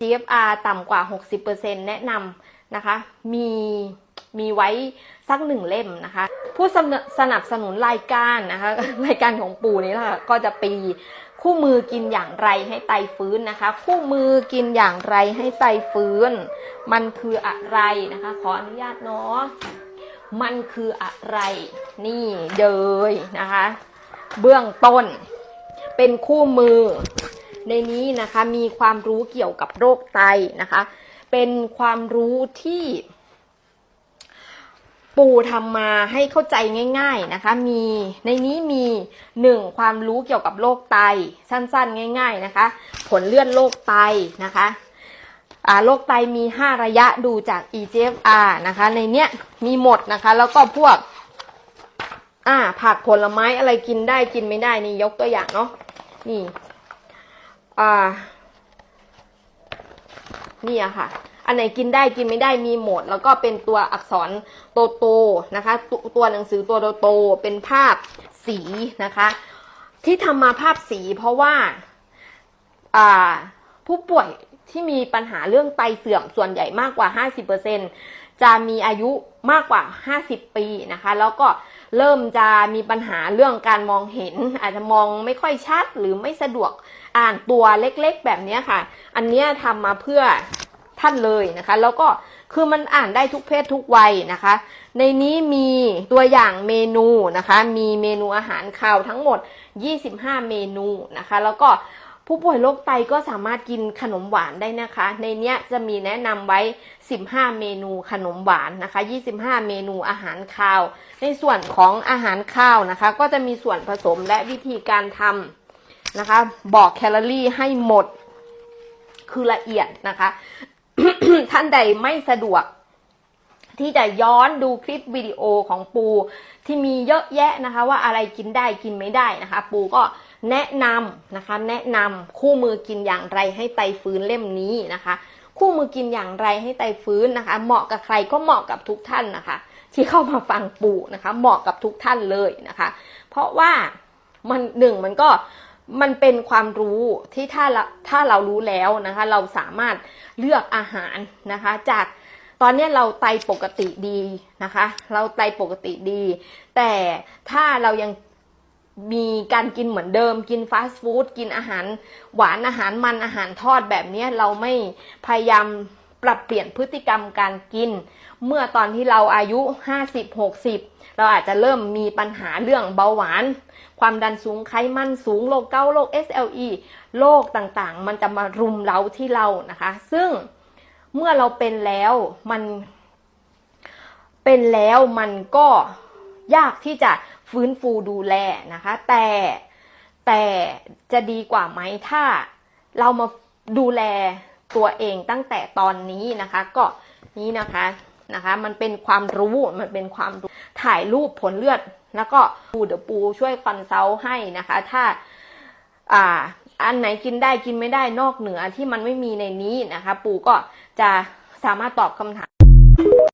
GFR ต่ำกว่า 60%แนะนำนะคะ มีมีไว้สักหนึ่งเล่มนะคะ ผู้สนับสนุนรายการนะคะรายการของปู่นี้แหละค่ะก็จะปีคู่มือกินอย่างไรให้ไตฟื้นนะคะ คู่มือกินอย่างไรให้ไตฟื้น มันคืออะไรนะคะ ขออนุญาตเนาะมันคืออะไรนี่เลยนะคะ เบื้องต้นเป็นคู่มือ ในนี้นะคะมีความรู้เกี่ยวกับโรคไตนะคะ เป็นความรู้ที่ ปู่ทำมาให้เข้าใจง่าย ๆนะคะ มีในนี้มีหนึ่งความรู้เกี่ยวกับโรคไตสั้นๆ ง่าย ๆนะคะ ผลเลื่อนโรคไตนะคะโรคไตมี 5 ระยะดูจาก EGFR นะคะ ในเนี้ยมีหมดนะคะ แล้วก็พวกอ่าผักผลไม้อะไรกินได้กินไม่ได้นี่ยกตัวอย่างเนาะนี่ อ่านี่อะค่ะ อันไหนกินได้กินไม่ได้มีหมด แล้วก็เป็นตัวอักษรโตโตนะคะตตัวหนังสือตัวโตโตเป็นภาพสีนะคะ ที่ทำมาภาพสีเพราะว่าอ่าผู้ป่วย ที่มีปัญหาเรื่องไตเสื่อมส่วนใหญ่มากกว่า 50%จะมีอายุมากกว่า 50 ปีนะคะ แล้วก็เริ่มจะมีปัญหาเรื่องการมองเห็น อาจจะมองไม่ค่อยชัดหรือไม่สะดวกอ่านตัวเล็กๆ แบบนี้ค่ะ อันนี้ทำมาเพื่อท่านเลยนะคะ แล้วก็คือมันอ่านได้ทุกเพศทุกวัยนะคะ ในนี้มีตัวอย่างเมนูนะคะ มีเมนูอาหารคาวทั้งหมด 25 เมนูนะคะ แล้วก็ ผู้ป่วยโรคไตก็สามารถกินขนมหวานได้นะคะ ในเนี้ยจะมีแนะนำไว้ 15 เมนูขนมหวานนะคะ 25 เมนูอาหารคาว ในส่วนของอาหารข้าวนะคะ ก็จะมีส่วนผสมและวิธีการทำนะคะ บอกแคลอรี่ให้หมด คือละเอียดนะคะ ท่านใดไม่สะดวก ที่จะย้อนดูคลิปวิดีโอของปูที่มีเยอะแยะนะคะ ว่าอะไรกินได้กินไม่ได้นะคะ ปูก็แนะนำนะคะ แนะนำคู่มือกินอย่างไรให้ไตฟื้นเล่มนี้นะคะ คู่มือกินอย่างไรให้ไตฟื้นนะคะ เหมาะกับใครก็เหมาะกับทุกท่านนะคะ ที่เข้ามาฟังปูนะคะ เหมาะกับทุกท่านเลยนะคะ เพราะว่ามันหนึ่งมันก็มันเป็นความรู้ที่ถ้าเราถ้าเรารู้แล้วนะคะ เราสามารถเลือกอาหารนะคะ จาก ตอนนี้เราไตปกติดีนะคะ เราไตปกติดี แต่ถ้าเรายังมีการกินเหมือนเดิม กินฟาสต์ฟู้ดกินอาหารหวานอาหารมันอาหารทอดแบบนี้เราไม่พยายามปรับเปลี่ยนพฤติกรรมการกิน เมื่อตอนที่เราอายุ 50-60 เราอาจจะเริ่มมีปัญหาเรื่องเบาหวาน ความดันสูงไขมันสูงโรคเกาต์โรค SLE โรคต่างๆ มันจะมารุมเราที่เรานะคะ ซึ่ง เมื่อเราเป็นแล้วมัน เป็นแล้วมันก็ยากที่จะฟื้นฟูดูแลนะคะ แต่แต่จะดีกว่าไหมถ้าเรามาดูแลตัวเองตั้งแต่ตอนนี้นะคะ ก็นี้นะคะนะคะ มันเป็นความรู้มันเป็นความรู้ถ่ายรูปผลเลือด แล้วก็ปูเดี๋ยวปูช่วยคอนซัลท์ให้นะคะ ถ้า อ่า อันไหนกินได้กินไม่ได้นอกเหนือที่มันไม่มีในนี้นะคะ ปู่ก็จะสามารถตอบคำถาม